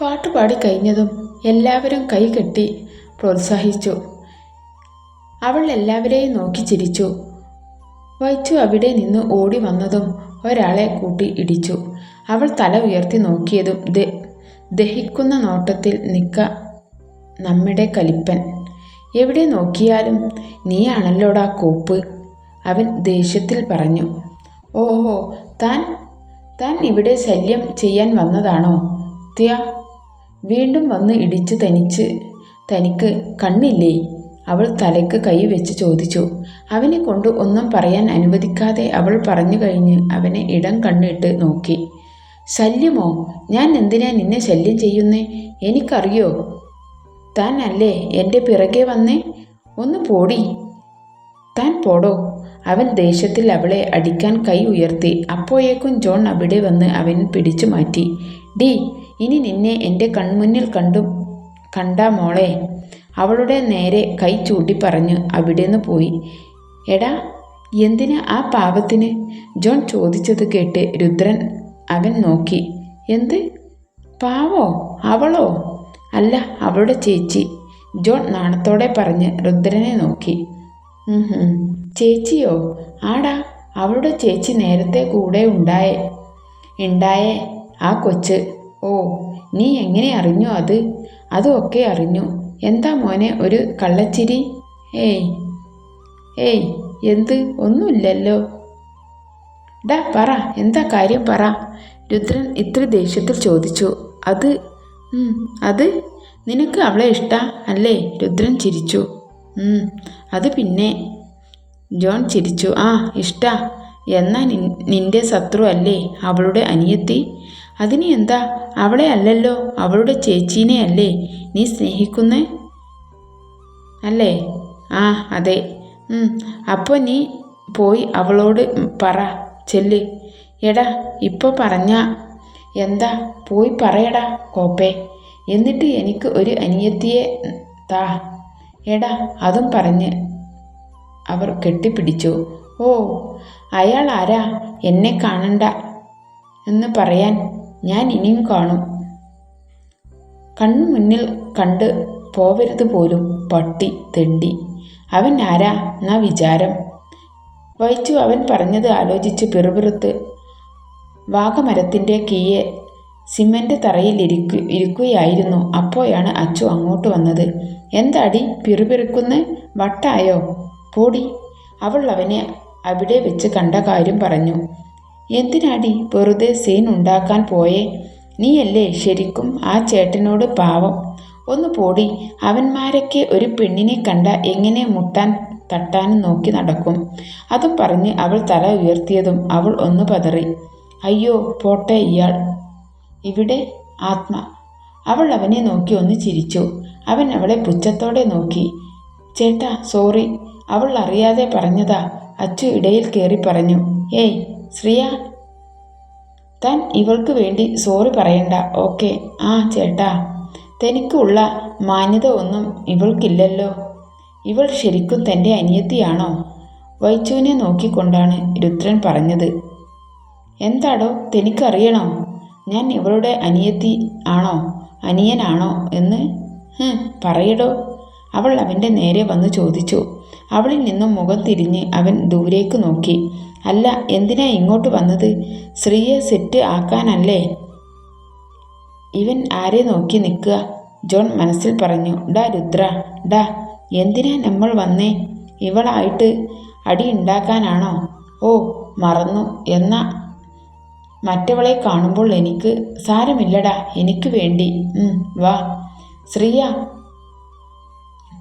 പാട്ട് പാടി കഴിഞ്ഞതും എല്ലാവരും കൈകെട്ടി പ്രോത്സാഹിച്ചു. അവൾ എല്ലാവരെയും നോക്കി ചിരിച്ചു. വൈച്ചു അവിടെ നിന്ന് ഓടി വന്നതും ഒരാളെ കൂട്ടി ഇടിച്ചു. അവൾ തല ഉയർത്തി നോക്കിയതും ദഹിക്കുന്ന നോട്ടത്തിൽ നിൽക്ക നമ്മുടെ കലിപ്പൻ. എവിടെ നോക്കിയാലും നീയാണല്ലോടാ കോപ്പ് അവൻ ദേഷ്യത്തിൽ പറഞ്ഞു. ഓഹോ താൻ താൻ ഇവിടെ ശല്യം ചെയ്യാൻ വന്നതാണോ? ത്യ വീണ്ടും വന്ന് ഇടിച്ച് തനിച്ച് തനിക്ക് കണ്ണില്ലേ? അവൾ തലയ്ക്ക് കൈ വെച്ച് ചോദിച്ചു. അവനെ കൊണ്ട് ഒന്നും പറയാൻ അനുവദിക്കാതെ അവൾ പറഞ്ഞു കഴിഞ്ഞ് അവനെ ഇടം കണ്ണിട്ട് നോക്കി. ശല്യമോ? ഞാൻ എന്തിനാ നിന്നെ ശല്യം ചെയ്യുന്നേ? എനിക്കറിയോ? താൻ അല്ലേ എന്റെ പിറകെ വന്നേ? ഒന്ന് പോടി. താൻ പോടോ? അവൻ ദേഷ്യത്തിൽ അവളെ അടിക്കാൻ കൈ ഉയർത്തി. അപ്പോഴേക്കും ജോൺ അവിടെ വന്ന് അവൻ പിടിച്ചു മാറ്റി. ഡി ഇനി നിന്നെ എന്റെ കൺമുന്നിൽ കണ്ടു കണ്ടാ മോളെ. അവളുടെ നേരെ കൈ ചൂണ്ടി പറഞ്ഞ് നിന്ന് പോയി. എടാ എന്തിന് ആ പാപത്തിന്? ജോൺ ചോദിച്ചത് കേട്ട് രുദ്രൻ അവൻ നോക്കി. എന്ത്? പാവോ? അവളോ? അല്ല അവളുടെ ചേച്ചി. ജോൺ നാണത്തോടെ പറഞ്ഞ് രുദ്രനെ നോക്കി. ചേച്ചിയോ? ആടാ അവളുടെ ചേച്ചി നേരത്തെ കൂടെ ഉണ്ടായേ ഉണ്ടായേ ആ കൊച്ച്. ഓ നീ എങ്ങനെ അറിഞ്ഞു അത്? അതൊക്കെ അറിഞ്ഞു. എന്താ മോനെ ഒരു കള്ളച്ചിരി? ഏയ് ഏയ് എന്ത്? ഒന്നുമില്ലല്ലോ. ഡാ പറ എന്താ കാര്യം പറ. രുദ്രൻ ഇത്ര ദേഷ്യത്തിൽ ചോദിച്ചു. അത് അത് നിനക്ക് അവളെ ഇഷ്ടാ അല്ലേ? രുദ്രൻ ചിരിച്ചു. അത് പിന്നെ. ജോൺ ചിരിച്ചു. ആ ഇഷ്ട. എന്നാ നിൻ നിന്റെ ശത്രു അല്ലേ? അവളുടെ അനിയത്തി? അതിന് എന്താ? അവളെ അല്ലല്ലോ അവളുടെ ചേച്ചീനെ അല്ലേ? നീ സ്നേഹിക്കുന്നേ? അല്ലേ? ആ അതെ. അപ്പോൾ നീ പോയി അവളോട് പറ ചെല്ല്. എടാ ഇപ്പോൾ പറഞ്ഞ. എന്താ? പോയി പറയടാ കോപ്പേ. എന്നിട്ട് എനിക്ക് ഒരു അനിയത്തിയെ താ. എടാ അതും പറഞ്ഞ് അവർ കെട്ടിപ്പിടിച്ചു. ഓ അയാൾ ആരാ? എന്നെ കാണണ്ട എന്ന് പറയാൻ ഞാൻ ഇനിയും കാണും. കണ്ണു മുന്നിൽ കണ്ട് പോവരുത് പോലും പട്ടി തെണ്ടി. അവൻ ആരാ? എന്നാ വിചാരം. വഹിച്ചു അവൻ പറഞ്ഞത് ആലോചിച്ച് പിറുപിറുത്ത് വാഗമരത്തിന്റെ കീയെ സിമന്റ് തറയിൽ ഇരിക്കു ഇരിക്കുകയായിരുന്നു. അപ്പോഴാണ് അച്ചു അങ്ങോട്ട് വന്നത്. എന്താടി പിറുപിറുക്കുന്ന? വട്ടായോ? പോടി. അവൾ അവനെ അവിടെ വെച്ച് കണ്ട കാര്യം പറഞ്ഞു. എന്തിനാടി വെറുതെ സീൻ ഉണ്ടാക്കാൻ പോയേ? നീയല്ലേ ശരിക്കും ആ ചേട്ടനോട് പാവം? ഒന്ന് പോടി അവന്മാരൊക്കെ ഒരു പെണ്ണിനെ കണ്ട എങ്ങനെ മുട്ടാൻ തട്ടാനും നോക്കി നടക്കും. അതും പറഞ്ഞ് അവൾ തല ഉയർത്തിയതും അവൾ ഒന്ന് പതറി. അയ്യോ പോട്ടെ ഇയാൾ. ഇവിടെ ആത്മ. അവൾ അവനെ നോക്കി ഒന്ന് ചിരിച്ചു. അവൻ അവളെ പുച്ഛത്തോടെ നോക്കി. ചേട്ടാ സോറി. അവൾ അറിയാതെ പറഞ്ഞതാ. അച്ചു ഇടയിൽ കയറി പറഞ്ഞു. ഏയ് ശ്രീയ താൻ ഇവൾക്ക് വേണ്ടി സോറി പറയണ്ട ഓക്കെ. ആ ചേട്ടാ. തനിക്കുള്ള മാന്യത ഒന്നും ഇവൾക്കില്ലല്ലോ. ഇവൾ ശരിക്കും തന്റെ അനിയത്തിയാണോ? വൈച്ചുവിനെ നോക്കിക്കൊണ്ടാണ് രുദ്രൻ പറഞ്ഞത്. എന്താടോ തനിക്കറിയണോ? ഞാൻ ഇവളുടെ അനിയത്തി ആണോ? അനിയനാണോ എന്ന്? പറയടോ. അവൾ അവന്റെ നേരെ വന്ന് ചോദിച്ചു. അവളിൽ നിന്നും മുഖം തിരിഞ്ഞ് അവൻ ദൂരേക്ക് നോക്കി. അല്ല എന്തിനാ ഇങ്ങോട്ട് വന്നത്? ശ്രീയെ സെറ്റ് ആക്കാനല്ലേ? ഇവൻ ആരെ നോക്കി നിൽക്കുക. ജോൺ മനസ്സിൽ പറഞ്ഞു ഡാ രുദ്ര ഡാ എന്തിനാ നമ്മൾ വന്നേ? ഇവളായിട്ട് അടി ഉണ്ടാക്കാനാണോ? ഓ മറന്നു. എന്ന മറ്റവളെ കാണുമ്പോൾ എനിക്ക് സാരമില്ലടാ. എനിക്ക് വേണ്ടി. വാ. ശ്രീയ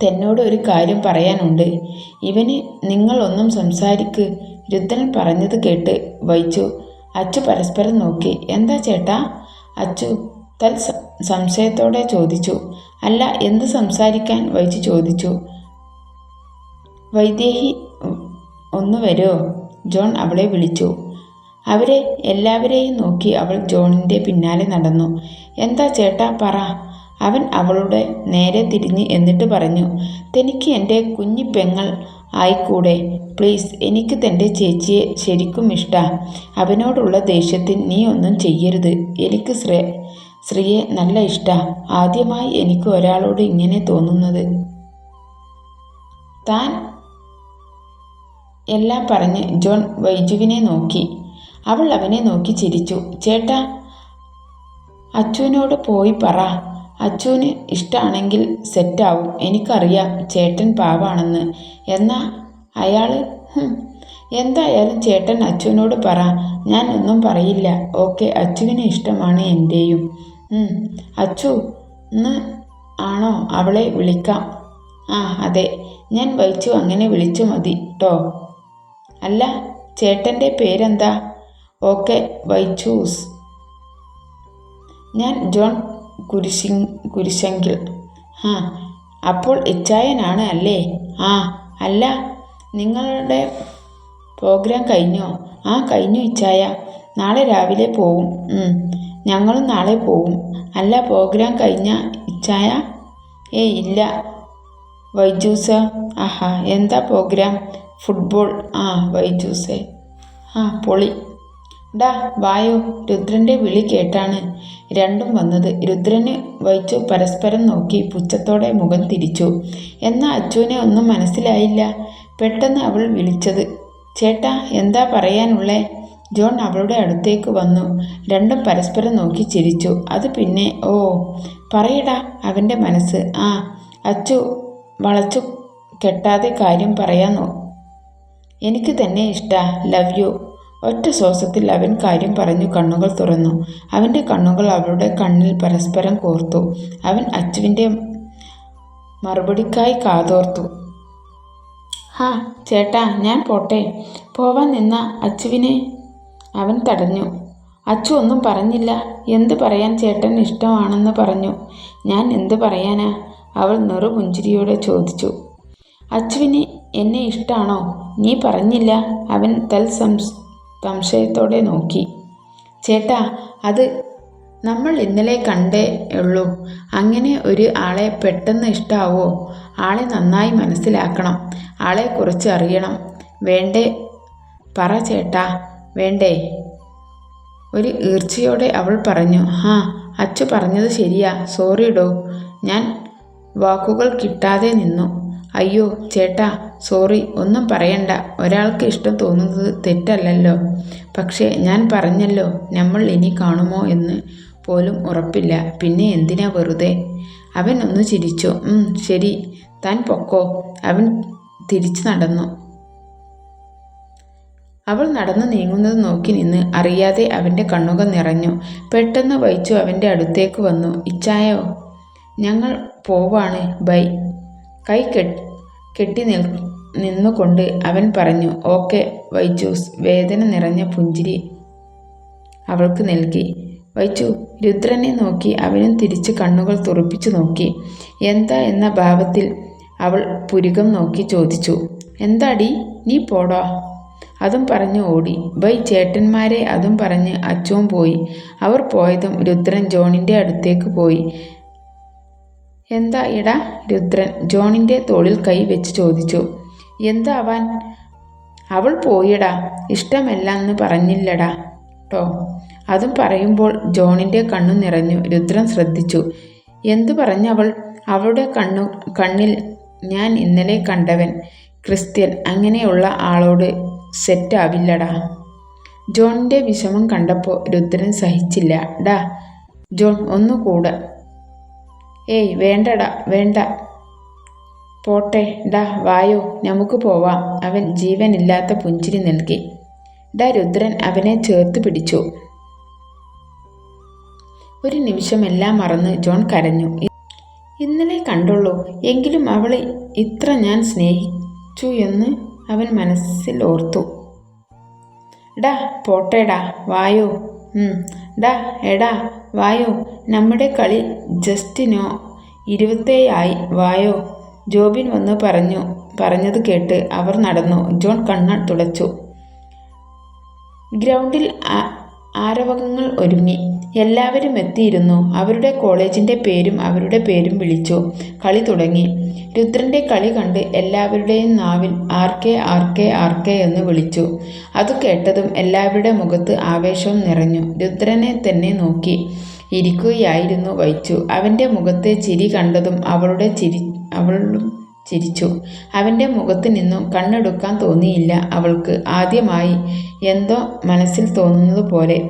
തന്നോട് ഒരു കാര്യം പറയാനുണ്ട്. ഇവന് നിങ്ങളൊന്നും സംസാരിക്ക്. രുദ്രൻ പറഞ്ഞത് കേട്ട് വൈച്ചു അച്ചു പരസ്പരം നോക്കി. എന്താ ചേട്ടാ? അച്ചു തൽ സംശയത്തോടെ ചോദിച്ചു. അല്ല എന്ത് സംസാരിക്കാൻ? വൈച്ചു ചോദിച്ചു. വൈദേഹി ഒന്ന് വരുമോ ജോൺ അവളെ വിളിച്ചു. അവരെ എല്ലാവരെയും നോക്കി അവൾ ജോണിന്റെ പിന്നാലെ നടന്നു. എന്താ ചേട്ടാ പറ അവൻ അവളുടെ നേരെ തിരിഞ്ഞ് എന്നിട്ട് പറഞ്ഞു തനിക്ക് എന്റെ കുഞ്ഞി പെങ്ങൾ ആയിക്കൂടെ? പ്ലീസ് എനിക്ക് തന്റെ ചേച്ചിയെ ശരിക്കും ഇഷ്ട. അവനോടുള്ള ദേഷ്യത്തിൽ നീ ഒന്നും ചെയ്യരുത്. എനിക്ക് ശ്രീ ശ്രീയെ നല്ല ഇഷ്ട. ആദ്യമായി എനിക്ക് ഒരാളോട് ഇങ്ങനെ തോന്നുന്നത്. താൻ എല്ലാം പറഞ്ഞ് ജോൺ വൈജുവിനെ നോക്കി. അവൾ അവനെ നോക്കി ചിരിച്ചു. ചേട്ടാ അച്ചുവിനോട് പോയി പറ. അച്ചുവിന് ഇഷ്ടമാണെങ്കിൽ സെറ്റാവും എനിക്കറിയാം ചേട്ടൻ പാവാണെന്ന്. എന്നാ അയാൾ എന്തായാലും ചേട്ടൻ അച്ചുവിനോട് പറ. ഞാൻ ഒന്നും പറയില്ല. ഓക്കെ അച്ചുവിന് ഇഷ്ടമാണ് എന്റെയും അച്ചു ഇന്ന് ആണോ അവളെ വിളിക്കാം? ആ അതെ. ഞാൻ വൈച്ചു അങ്ങനെ വിളിച്ചു മതി കേട്ടോ അല്ല ചേട്ടന്റെ പേരെന്താ? ഓക്കെ വൈച്ചൂസ്. ഞാൻ ജോൺ കുരിശി കുരിശെങ്കിൽ. ആ അപ്പോൾ ഇച്ചായനാണ് അല്ലേ? ആ അല്ല നിങ്ങളുടെ പ്രോഗ്രാം കഴിഞ്ഞോ? ആ കഴിഞ്ഞു ഇച്ചായ. നാളെ രാവിലെ പോവും. ഞങ്ങളും നാളെ പോവും. അല്ല പ്രോഗ്രാം കഴിഞ്ഞ ഇച്ചായ? ഏയ് ഇല്ല. വൈജൂസ ആഹാ എന്താ പ്രോഗ്രാം? ഫുട്ബോൾ. ആ വൈജൂസേ. ആ പൊളി. ഡാ വായു. രുദ്രന്റെ വിളി കേട്ടാണ് രണ്ടും വന്നത്. രുദ്രന് വൈച്ചു പരസ്പരം നോക്കി പുച്ഛത്തോടെ മുഖം തിരിച്ചു. എന്നാൽ അച്ചുവിനെ ഒന്നും മനസ്സിലായില്ല. പെട്ടെന്ന് അവൾ വിളിച്ചത് ചേട്ടാ എന്താ പറയാനുള്ളേ? ജോൺ അവളുടെ അടുത്തേക്ക് വന്നു. രണ്ടും പരസ്പരം നോക്കി ചിരിച്ചു. അത് പിന്നെ ഓ പറയടാ അവന്റെ മനസ്സ്. ആ അച്ചു വളച്ചു കെട്ടാതെ കാര്യം പറയാൻ എനിക്ക് തന്നെ ഇഷ്ടാ. Love you. ഒറ്റ ശ്വാസത്തിൽ അവൻ കാര്യം പറഞ്ഞു കണ്ണുകൾ തുറന്നു. അവന്റെ കണ്ണുകൾ അവളുടെ കണ്ണിൽ പരസ്പരം കോർത്തു. അവൻ അച്ചുവിന്റെ മറുപടിക്കായി കാതോർത്തു. ഹാ ചേട്ടാ ഞാൻ പോട്ടെ. പോവാൻ നിന്ന അച്ചുവിനെ അവൻ തടഞ്ഞു. അച്ചു ഒന്നും പറഞ്ഞില്ല. എന്ത് പറയാൻ ചേട്ടൻ ഇഷ്ടമാണെന്ന് പറഞ്ഞു. ഞാൻ എന്ത് പറയാനാ? അവൾ നെറുപുഞ്ചിരിയോടെ ചോദിച്ചു. അച്ചുവിന് എന്നെ ഇഷ്ടമാണോ നീ പറഞ്ഞില്ല. അവൻ തൽ സംസ് സംശയത്തോടെ നോക്കി. ചേട്ടാ അത് നമ്മൾ ഇന്നലെ കണ്ടേ ഉള്ളൂ. അങ്ങനെ ഒരു ആളെ പെട്ടെന്ന് ഇഷ്ടാവോ? ആളെ നന്നായി മനസ്സിലാക്കണം. ആളെ കുറിച്ച് അറിയണം. വേണ്ടേ? പറ ചേട്ടാ വേണ്ടേ? ഒരു ഈർച്ചയോടെ അവൾ പറഞ്ഞു ഹാ അച്ചു പറഞ്ഞത് ശരിയാ. സോറി ഡോ. ഞാൻ വാക്കുകൾ കിട്ടാതെ നിന്നു. അയ്യോ ചേട്ടാ സോറി ഒന്നും പറയണ്ട. ഒരാൾക്ക് ഇഷ്ടം തോന്നുന്നത് തെറ്റല്ലല്ലോ. പക്ഷേ ഞാൻ പറഞ്ഞല്ലോ നമ്മൾ ഇനി കാണുമോ എന്ന് പോലും ഉറപ്പില്ല. പിന്നെ എന്തിനാ വെറുതെ? അവൻ ഒന്ന് ചിരിച്ചു. ശരി താൻ പൊക്കോ. അവൻ തിരിച്ചു നടന്നു. അവൾ നടന്നു നീങ്ങുന്നത് നോക്കി നിന്ന് അറിയാതെ അവന്റെ കണ്ണുകൾ നിറഞ്ഞു. പെട്ടെന്ന് വൈച്ചു അവന്റെ അടുത്തേക്ക് വന്നു. ഇച്ചായോ ഞങ്ങൾ പോവാണ്. ബൈ. കൈ കെട്ട് കെട്ടി നിൽ നിന്നുകൊണ്ട് അവൻ പറഞ്ഞു ഓക്കെ വൈജൂസ് വേദന നിറഞ്ഞ പുഞ്ചിരി അവൾക്ക് നൽകി. വൈച്ചു രുദ്രനെ നോക്കി അവനും തിരിച്ച് കണ്ണുകൾ തുറപ്പിച്ചു നോക്കി. എന്താ എന്ന ഭാവത്തിൽ അവൾ പുരികം നോക്കി ചോദിച്ചു. എന്താടി നീ പോടോ? അതും പറഞ്ഞു ഓടി. ബൈ ചേട്ടന്മാരെ അതും പറഞ്ഞ് അച്ചുവും പോയി. അവർ പോയതും രുദ്രൻ ജോണിന്റെ അടുത്തേക്ക് പോയി. എന്താ ഇടാ രുദ്രൻ ജോണിന്റെ തോളിൽ കൈ വെച്ച് ചോദിച്ചു. എന്താ അവൻ? അവൾ പോയിടാ ഇഷ്ടമല്ല എന്ന് പറഞ്ഞില്ലടാ. ട്ടോ. അതും പറയുമ്പോൾ ജോണിന്റെ കണ്ണു നിറഞ്ഞു. രുദ്രൻ ശ്രദ്ധിച്ചു. എന്തു പറഞ്ഞവൾ? അവളുടെ കണ്ണു കണ്ണിൽ ഞാൻ ഇന്നലെ കണ്ടവൻ ക്രിസ്ത്യൻ. അങ്ങനെയുള്ള ആളോട് സെറ്റാവില്ലടാ ജോണിന്റെ വിഷമം കണ്ടപ്പോൾ രുദ്രൻ സഹിച്ചില്ല. ഡാ ജോൺ ഒന്നുകൂടെ ഏയ് വേണ്ടടാ വേണ്ട. പോട്ടെ ഡാ വായോ നമുക്ക് പോവാം. അവൻ ജീവനില്ലാത്ത പുഞ്ചിരി നൽകി. ഡാ രുദ്രൻ അവനെ ചേർത്ത് പിടിച്ചു. ഒരു നിമിഷം എല്ലാം മറന്ന് ജോൺ കരഞ്ഞു. ഇന്നലെ കണ്ടുള്ളൂ എങ്കിലും അവളെ ഇത്ര ഞാൻ സ്നേഹിച്ചു എന്ന് അവൻ മനസ്സിൽ ഓർത്തു. ഡാ പോട്ടേടാ വായോ. ഡാ എടാ വായോ നമ്മുടെ കളി ജസ്റ്റിനോ ഇരുപത്തേയായി വായോ ജോബിൻ വന്ന് പറഞ്ഞു പറഞ്ഞത് കേട്ട് അവർ നടന്നു. ജോൺ കണ്ണ തുളച്ചു. ഗ്രൗണ്ടിൽ ആരവകങ്ങൾ ഒരുങ്ങി. എല്ലാവരും എത്തിയിരുന്നു. അവരുടെ കോളേജിന്റെ പേരും അവരുടെ പേരും വിളിച്ചു. കളി തുടങ്ങി. രുദ്രന്റെ കളി കണ്ട് എല്ലാവരുടെയും നാവിൽ R K R K R K എന്ന് വിളിച്ചു. അത് കേട്ടതും എല്ലാവരുടെ മുഖത്ത് ആവേശവും നിറഞ്ഞു. രുദ്രനെ തന്നെ നോക്കി ഇരിക്കുകയായിരുന്നു വൈച്ചു. അവന്റെ മുഖത്തെ ചിരി കണ്ടതും അവളുടെ ചിരി അവളും ചിരിച്ചു. അവന്റെ മുഖത്ത് നിന്നും കണ്ണെടുക്കാൻ തോന്നിയില്ല അവൾക്ക്. ആദ്യമായി എന്തോ മനസ്സിൽ തോന്നുന്നത് പോലെ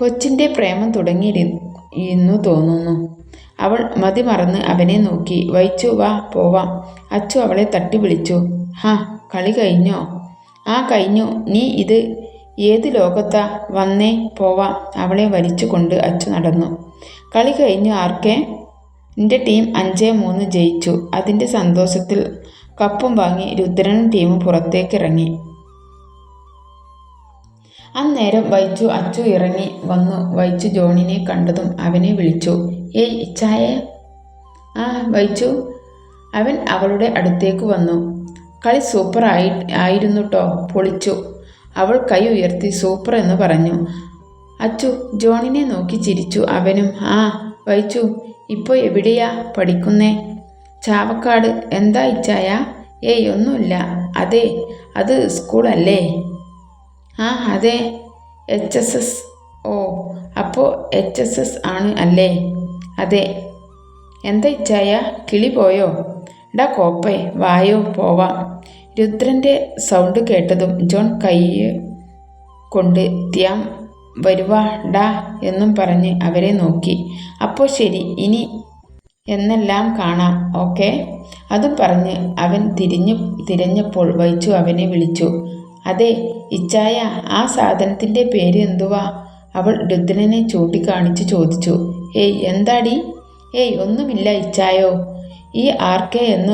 കൊച്ചിന്റെ പ്രേമം തുടങ്ങിയിരുന്നു തോന്നുന്നു. അവൾ മതിമറന്ന് അവനെ നോക്കി വൈച്ചു വാ പോവാം. അച്ചു അവളെ തട്ടി വിളിച്ചു ഹാ കളി കഴിഞ്ഞോ? ആ കഴിഞ്ഞു. നീ ഇത് ഏത് ലോകത്താ വന്നേ? പോവാം. അവളെ വലിച്ചുകൊണ്ട് അച്ചു നടന്നു. കളി കഴിഞ്ഞു ആർക്കെ? എന്റെ ടീം അഞ്ച് മൂന്ന് ജയിച്ചു. അതിന്റെ സന്തോഷത്തിൽ കപ്പും വാങ്ങി രുദ്രനും ടീമും പുറത്തേക്കിറങ്ങി അന്നേരം വൈച്ചു അച്ചു ഇറങ്ങി വന്നു. വൈച്ചു ജോണിനെ കണ്ടതും അവനെ വിളിച്ചു. ഏയ് ഇച്ചായേ. ആ വൈച്ചു അവൻ അവളുടെ അടുത്തേക്ക് വന്നു. കളി സൂപ്പർ ആയി ആയിരുന്നു ട്ടോ പൊളിച്ചു. അവൾ കൈ ഉയർത്തി സൂപ്പർ എന്ന് പറഞ്ഞു. അച്ചു ജോണിനെ നോക്കി ചിരിച്ചു. അവനും ആ വൈച്ചു ഇപ്പോൾ എവിടെയാ പഠിക്കുന്നേ? ചാവക്കാട്. എന്താ ഇച്ചായ? ഏയ് ഒന്നുമില്ല. അതെ അത് സ്കൂളല്ലേ? ആ അതെ. H S S. ഓ അപ്പോൾ എച്ച് എസ് എസ് ആണ് അല്ലേ? അതെ. എന്താ ഇച്ചായ? കിളി പോയോ? എടാ കോപ്പേ വായോ പോവാം. രുദ്രന്റെ സൗണ്ട് കേട്ടതും ജോൺ കൈ കൊണ്ട് ത്യാം വരുവാ ഡാ എന്നും പറഞ്ഞ് അവരെ നോക്കി. അപ്പോൾ ശരി ഇനി എന്നെല്ലാം കാണാം ഓക്കെ? അതും പറഞ്ഞ് അവൻ തിരിഞ്ഞു തിരഞ്ഞപ്പോൾ വൈച്ചു അവനെ വിളിച്ചു. അതെ ഇച്ചായ ആ സാധനത്തിന്റെ പേര് എന്തുവാ? അവൾ രുദ്രനെ ചൂണ്ടിക്കാണിച്ച് ചോദിച്ചു. ഏയ് എന്താടി? ഏയ് ഒന്നുമില്ല ഇച്ചായോ. ഈ ആർക്കെ എന്ന്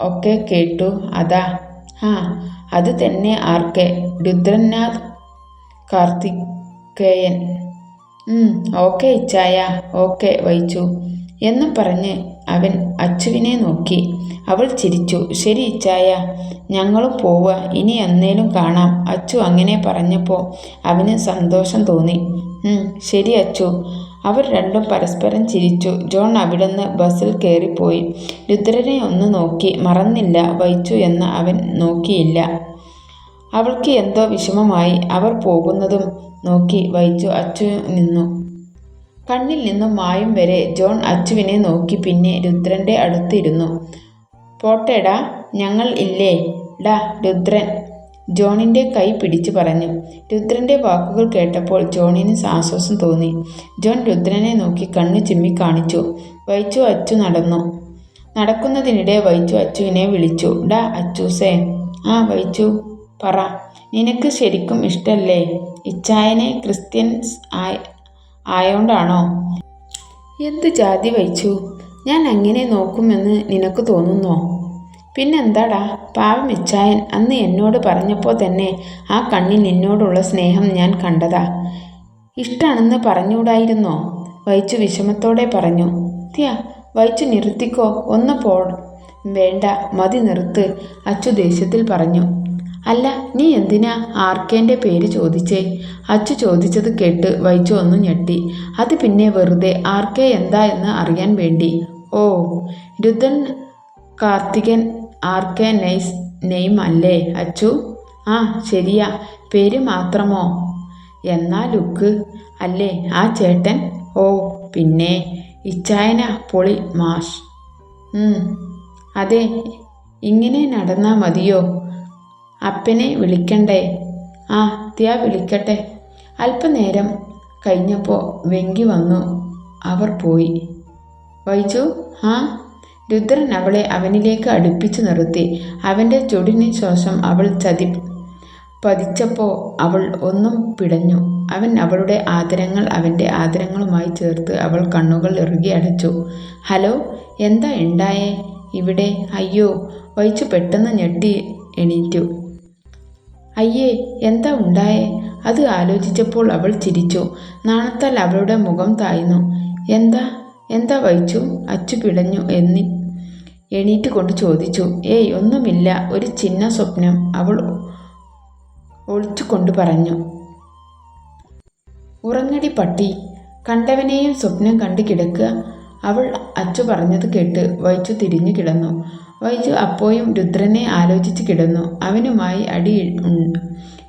ഒക്കെ കേട്ടു. അതാ. ആ അത് തന്നെ R K. Rudranath Karthikeyan. Okay ഇച്ചായ. ഓക്കെ വൈച്ചു എന്നും പറഞ്ഞ് അവൻ അച്ചുവിനെ നോക്കി. അവൾ ചിരിച്ചു. ശരി ഇച്ചായ ഞങ്ങളും പോവുക. ഇനി എന്നേലും കാണാം. അച്ചു അങ്ങനെ പറഞ്ഞപ്പോൾ അവന് സന്തോഷം തോന്നി. ശരി അച്ചു അവർ രണ്ടും പരസ്പരം ചിരിച്ചു. ജോൺ അവിടുന്ന് ബസ്സിൽ കയറിപ്പോയി. രുദ്രനെ ഒന്ന് നോക്കി. മറന്നില്ല വഹിച്ചു എന്ന് അവൻ നോക്കിയില്ല. അവൾക്ക് എന്തോ വിഷമമായി. അവർ പോകുന്നതും നോക്കി വഹിച്ചു അച്ചു നിന്നു. കണ്ണിൽ നിന്നും മായും വരെ ജോൺ അച്ചുവിനെ നോക്കി പിന്നെ രുദ്രന്റെ അടുത്തിരുന്നു. പോട്ടേടാ ഞങ്ങൾ ഇല്ലേ? ഡാ രുദ്രൻ. ജോണിന്റെ കൈ പിടിച്ചു പറഞ്ഞു. രുദ്രന്റെ വാക്കുകൾ കേട്ടപ്പോൾ ജോണിന് ആശ്വാസം തോന്നി. ജോൺ രുദ്രനെ നോക്കി കണ്ണു ചിമ്മി കാണിച്ചു. വൈച്ചു അച്ചു നടന്നു. നടക്കുന്നതിനിടെ വൈച്ചു അച്ചുവിനെ വിളിച്ചു. ഡാ അച്ചൂസേ. ആ വൈച്ചു പറ. നിനക്ക് ശരിക്കും ഇഷ്ടല്ലേ? ഇച്ചായനെ ക്രിസ്ത്യൻസ് ആയ ആയോണ്ടാണോ? എന്ത് ജാതി വഹിച്ചു? ഞാൻ അങ്ങനെ നോക്കുമെന്ന് നിനക്ക് തോന്നുന്നോ? പിന്നെന്താടാ? പാവം ഇച്ചായൻ അന്ന് എന്നോട് പറഞ്ഞപ്പോൾ തന്നെ ആ കണ്ണിൽ നിന്നോടുള്ള സ്നേഹം ഞാൻ കണ്ടതാ. ഇഷ്ടാണെന്ന് പറഞ്ഞുകൂടായിരുന്നോ? വൈച്ചു വിഷമത്തോടെ പറഞ്ഞു. ത്യാ വൈച്ചു നിർത്തിക്കോ. ഒന്ന് പോ വേണ്ട മതി നിർത്ത് അച്ചു ദേഷ്യത്തിൽ പറഞ്ഞു. അല്ല നീ എന്തിനാ ആർക്കേന്റെ പേര് ചോദിച്ചേ? അച്ചു ചോദിച്ചത് കേട്ട് വൈച്ചു ഒന്ന് ഞെട്ടി. അത് പിന്നെ വെറുതെ ആർക്കെ എന്താ എന്ന് അറിയാൻ വേണ്ടി. ഓ രുദ്രൻ കാർത്തികൻ ആർക്കെ നൈസ് നെയിം അല്ലേ അച്ചു? ആ ശരിയാ. പേര് മാത്രമോ? എന്നാ ലുക്ക് അല്ലേ ആ ചേട്ടൻ? ഓ പിന്നെ ഇച്ചായന പൊളി മാഷ്. അതെ ഇങ്ങനെ നടന്നാൽ മതിയോ? അപ്പനെ വിളിക്കണ്ടേ? ആ ത്യാ വിളിക്കട്ടെ. അല്പനേരം കഴിഞ്ഞപ്പോൾ വെങ്കി വന്നു. അവർ പോയി. വൈജു ആ രുദ്രൻ അവളെ അവനിലേക്ക് അടുപ്പിച്ചു നിർത്തി. അവന്റെ ചുടിന് ശേഷം അവൾ ചതി പതിച്ചപ്പോൾ അവൾ ഒന്നും പിടഞ്ഞു. അവൻ അവളുടെ ആദരങ്ങൾ അവന്റെ ആദരങ്ങളുമായി ചേർത്ത് അവൾ കണ്ണുകൾ ഇറുകി അടച്ചു. ഹലോ എന്താ ഉണ്ടായേ ഇവിടെ അയ്യോ വൈച്ചു പെട്ടെന്ന് ഞെട്ടി എണീറ്റു. അയ്യേ എന്താ ഉണ്ടായേ? അത് ആലോചിച്ചപ്പോൾ അവൾ ചിരിച്ചു. നാണത്താൽ അവളുടെ മുഖം താഴ്ന്നു. എന്താ? എന്താ വഹിച്ചു? അച്ചു പിടഞ്ഞു എന്നി എണീറ്റ് കൊണ്ട് ചോദിച്ചു. ഏയ് ഒന്നുമില്ല. ഒരു ചിന്ന സ്വപ്നം അവൾ ഒളിച്ചു കൊണ്ട് പറഞ്ഞു. ഉറങ്ങടി പട്ടി. കണ്ടവനെയും സ്വപ്നം കണ്ടു കിടക്കുക. അവൾ അച്ചു പറഞ്ഞത് കേട്ട് വൈച്ചു തിരിഞ്ഞു കിടന്നു. വൈജു അപ്പോയും രുദ്രനെ ആലോചിച്ച് കിടന്നു. അവനുമായി അടി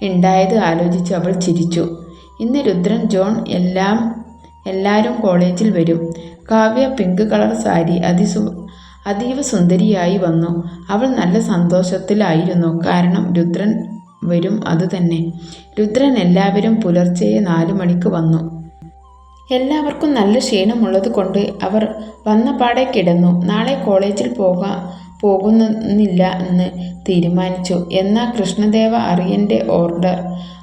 ഉണ്ടായത് ആലോചിച്ച് അവൾ ചിരിച്ചു. ഇന്ന് രുദ്രൻ ജോൺ എല്ലാം എല്ലാവരും കോളേജിൽ വരും. കാവ്യ പിങ്ക് കളർ സാരി അതിസു അതീവ സുന്ദരിയായി വന്നു. അവൾ നല്ല സന്തോഷത്തിലായിരുന്നു. കാരണം രുദ്രൻ വരും അതുതന്നെ രുദ്രൻ എല്ലാവരും പുലർച്ചെ നാലു മണിക്ക് വന്നു. എല്ലാവർക്കും നല്ല ക്ഷീണമുള്ളത് കൊണ്ട് അവർ വന്ന പാടെ കിടന്നു. നാളെ കോളേജിൽ പോകാൻ പോകുന്നില്ല എന്ന് തീരുമാനിച്ചു. എന്നാൽ കൃഷ്ണദേവ അറിയന്റെ ഓർഡർ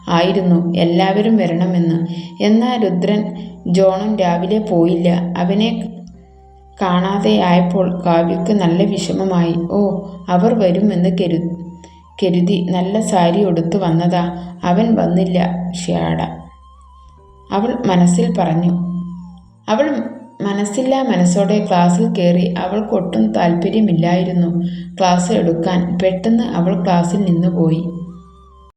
ആയിരുന്നു എല്ലാവരും വരണമെന്ന് എന്നാൽ രുദ്രൻ ജോണും രാവിലെ പോയില്ല. അവനെ കാണാതെയായപ്പോൾ കാവ്യക്ക് നല്ല വിഷമമായി ഓ അവർ വരുമെന്ന് കരു കരുതി നല്ല സാരി ഉടുത്തു വന്നതാ. അവൻ വന്നില്ല ഷ്യാട അവൾ മനസ്സിൽ പറഞ്ഞു. അവൾ മനസ്സില്ലാ മനസ്സോടെ ക്ലാസ്സിൽ കയറി അവൾക്കൊട്ടും താല്പര്യമില്ലായിരുന്നു. ക്ലാസ് എടുക്കാൻ പെട്ടെന്ന് അവൾ ക്ലാസ്സിൽ നിന്ന് പോയി.